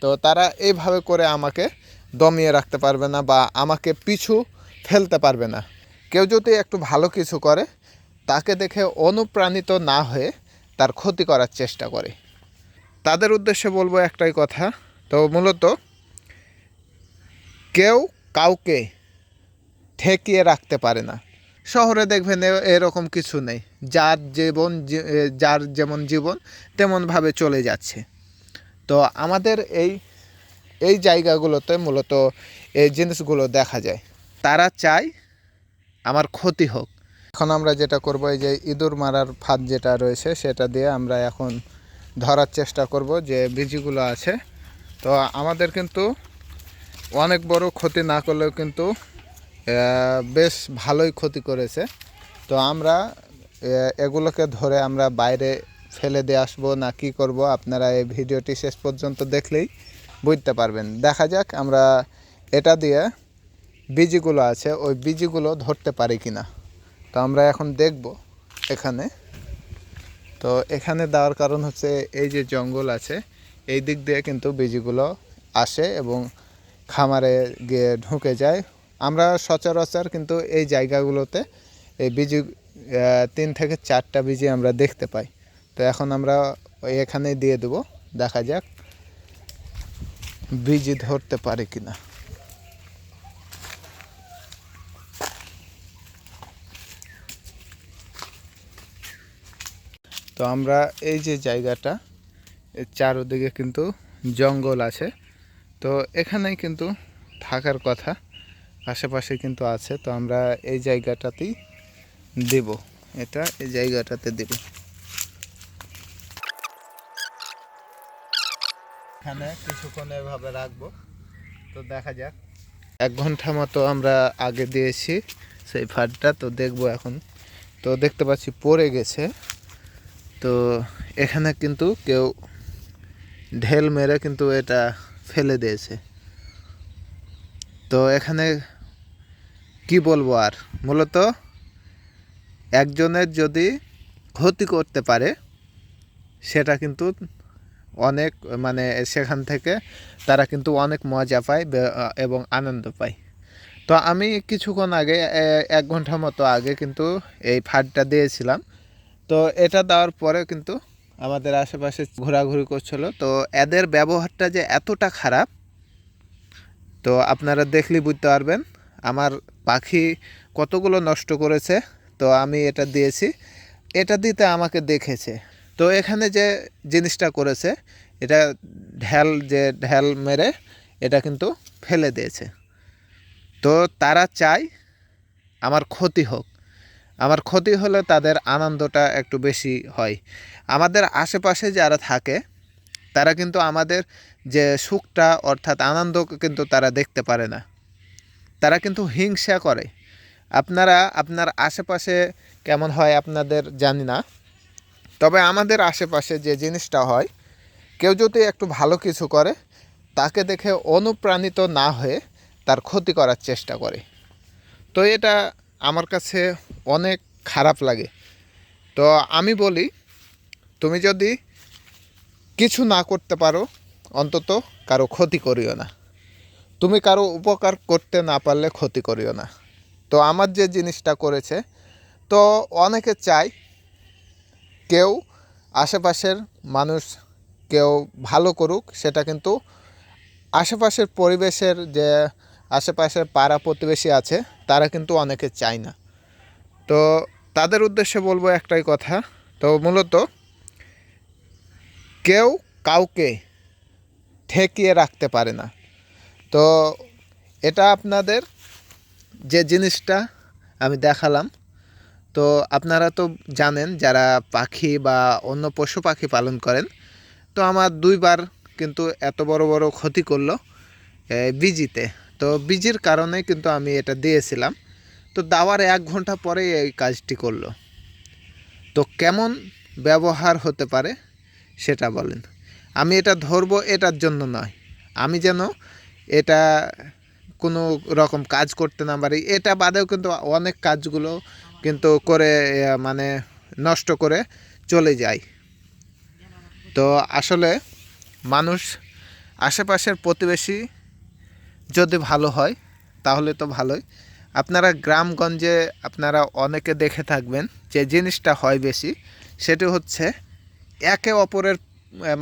তো তারা এইভাবে করে আমাকে দমিয়ে রাখতে পারবে না বা আমাকে পিছু ফেলতে পারবে না। কেউ যদি একটু ভালো কিছু করে, তাকে দেখে অনুপ্রাণিত না হয়ে তার ক্ষতি করার চেষ্টা করে। তাদের উদ্দেশ্যে বলব একটাই কথা, তো মূলত কেউ কাউকে ঠেকিয়ে রাখতে পারে না। শহরে দেখবেন এরকম কিছু নেই। যার জীবন যার যেমন জীবন, তেমনভাবে চলে যাচ্ছে। তো আমাদের এই এই জায়গাগুলোতে মূলত এই জিনিসগুলো দেখা যায়। তারা চায় আমার ক্ষতি হোক। এখন আমরা যেটা করব, এই যে ইঁদুর মারার ফাঁদ যেটা রয়েছে, সেটা দিয়ে আমরা এখন ধরার চেষ্টা করব যে বীজগুলো আছে। তো আমাদের কিন্তু অনেক বড় ক্ষতি না করলেও কিন্তু বেশ ভালোই ক্ষতি করেছে। তো আমরা এগুলোকে ধরে আমরা বাইরে ফেলে দিয়ে আসব না কি করব, আপনারা এই ভিডিওটি শেষ পর্যন্ত দেখলেই বুঝতে পারবেন। দেখা যাক আমরা এটা দিয়ে বীজগুলো আছে, ওই বীজগুলো ধরতে পারি কি না তো আমরা এখন দেখব এখানে। তো এখানে দেওয়ার কারণ হচ্ছে এই যে জঙ্গল আছে, এই দিক দিয়ে কিন্তু বীজগুলো আসে এবং খামারে গিয়ে ঢুকে যায়। আমরা সচরাচর কিন্তু এই জায়গাগুলোতে এই বীজ তিন থেকে চারটা বীজই আমরা দেখতে পাই। তো এখন আমরা এখানেই দিয়ে দেবো। দেখা যাক বীজ ধরতে পারে কিনা। তো আমরা এই যে জায়গাটা চারোদিকে কিন্তু জঙ্গল আছে। তো এখানেই কিন্তু থাকার কথা, আশেপাশে কিন্তু আছে। তো আমরা এই জায়গাটাতেই দেব। এটা এই জায়গাটাতে দেব। এখানে কিছুক্ষণ এভাবে রাখব। তো দেখা যাক। এক ঘণ্টা মতো আমরা আগে দিয়েছি সেই ফাডটা তো দেখব এখন। তো দেখতে পাচ্ছি পড়ে গেছে। তো এখানে কিন্তু কেউ ঢেল মেরে কিন্তু এটা ফেলে দিয়েছে। তো এখানে কি বলব আর? মূলত একজনের যদি ক্ষতি করতে পারে, সেটা কিন্তু অনেক মানে সেখান থেকে তারা কিন্তু অনেক মজা পায় এবং আনন্দ পায়। তো আমি কিছুক্ষণ আগে এক ঘণ্টা মতো আগে কিন্তু এই ফাডটা দিয়েছিলাম। তো এটা দেওয়ার পরে কিন্তু আমাদের আশেপাশে ঘোরাঘুরি করছিল। তো এদের ব্যবহারটা যে এতটা খারাপ, তো আপনারা দেখলেই বুঝতে পারবেন। আমার পাখি কতগুলো নষ্ট করেছে, তো আমি এটা দিয়েছি। এটা দিতে আমাকে দেখেছে। তো এখানে যে জিনিসটা করেছে, এটা ঢ্যাল যে ঢ্যাল মেরে এটা কিন্তু ফেলে দিয়েছে। তো তারা চায় আমার ক্ষতি হোক। আমার ক্ষতি হলে তাদের আনন্দটা একটু বেশি হয়। আমাদের আশেপাশে যারা থাকে, তারা কিন্তু আমাদের যে সুখটা অর্থাৎ আনন্দকে কিন্তু তারা দেখতে পারে না। তারা কিন্তু হিংসা করে। আপনারা, আপনার আশেপাশে কেমন হয় আপনাদের জানি না। তবে আমাদের আশেপাশে যে জিনিসটা হয়, কেউ যদি একটু ভালো কিছু করে, তাকে দেখে অনুপ্রাণিত না হয়ে তার ক্ষতি করার চেষ্টা করে। তো এটা আমার কাছে অনেক খারাপ লাগে। তো আমি বলি, তুমি যদি কিছু না করতে পারো, অন্তত কারও ক্ষতি করিও না। তুমি কারও উপকার করতে না পারলে ক্ষতি করিও না। তো আমার যে জিনিসটা করেছে, তো অনেকে চায় কেউ আশেপাশের মানুষ কেউ ভালো করুক, সেটা কিন্তু আশেপাশের পরিবেশের যে আশেপাশের পাড়া প্রতিবেশী আছে, তারা কিন্তু অনেকে চায় না। তো তাদের উদ্দেশ্যে বলব একটাই কথা, তো মূলত কেউ কাউকে ঠেকিয়ে রাখতে পারে না। তো এটা আপনাদের যে জিনিসটা আমি দেখালাম তো আপনারা তো জানেন যারা পাখি বা অন্য পশু পাখি পালন করেন, তো আমার দুইবার কিন্তু এত বড় বড় ক্ষতি করল বিজিতে। তো বিজির কারণে কিন্তু আমি এটা দিয়েছিলাম। তো দেওয়ার এক ঘণ্টা পরে এই কাজটি করল। তো কেমন ব্যবহার হতে পারে সেটা বলেন। আমি এটা ধরবো এটার জন্য নয়। আমি যেন এটা কোনো রকম কাজ করতে না পারি, এটা বাদেও কিন্তু অনেক কাজগুলো কিন্তু করে মানে নষ্ট করে চলে যায়। তো আসলে মানুষ আশেপাশের প্রতিবেশী যদি ভালো হয়, তাহলে তো ভালোই। আপনারা গ্রামগঞ্জে আপনারা অনেকে দেখে থাকবেন যে জিনিসটা হয় বেশি, সেটি হচ্ছে একে অপরের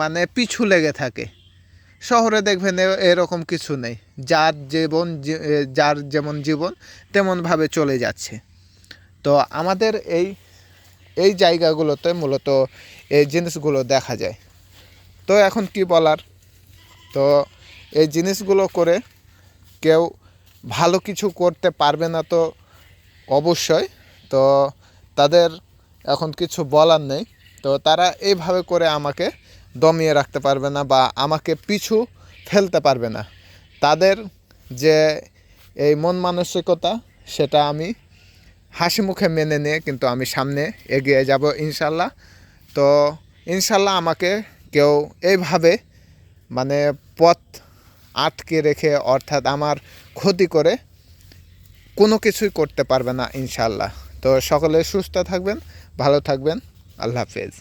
মানে পিছু লেগে থাকে। শহরে দেখবেন এরকম কিছু নেই। যার জীবন যার যেমন জীবন, তেমনভাবে চলে যাচ্ছে। তো আমাদের এই এই জায়গাগুলোতে মূলত এই জিনিসগুলো দেখা যায়। তো এখন কি বলার? তো এই জিনিসগুলো করে কেউ ভালো কিছু করতে পারবে না তো অবশ্যই। তো তাদের এখন কিছু বলার নেই। তো তারা এইভাবে করে আমাকে দমিয়ে রাখতে পারবে না বা আমাকে পিছু ফেলতে পারবে না। তাদের যে এই মন মানসিকতা, সেটা আমি হাসি মুখে মেনে নিয়ে কিন্তু আমি সামনে এগিয়ে যাব ইনশাল্লাহ। তো ইনশাল্লাহ আমাকে কেউ এইভাবে মানে পথ আটকে রেখে অর্থাৎ আমার ক্ষতি করে কোনো কিছুই করতে পারবে না ইনশাল্লাহ। তো সকলে সুস্থ থাকবেন, ভালো থাকবেন, আল্লাহ হাফেজ।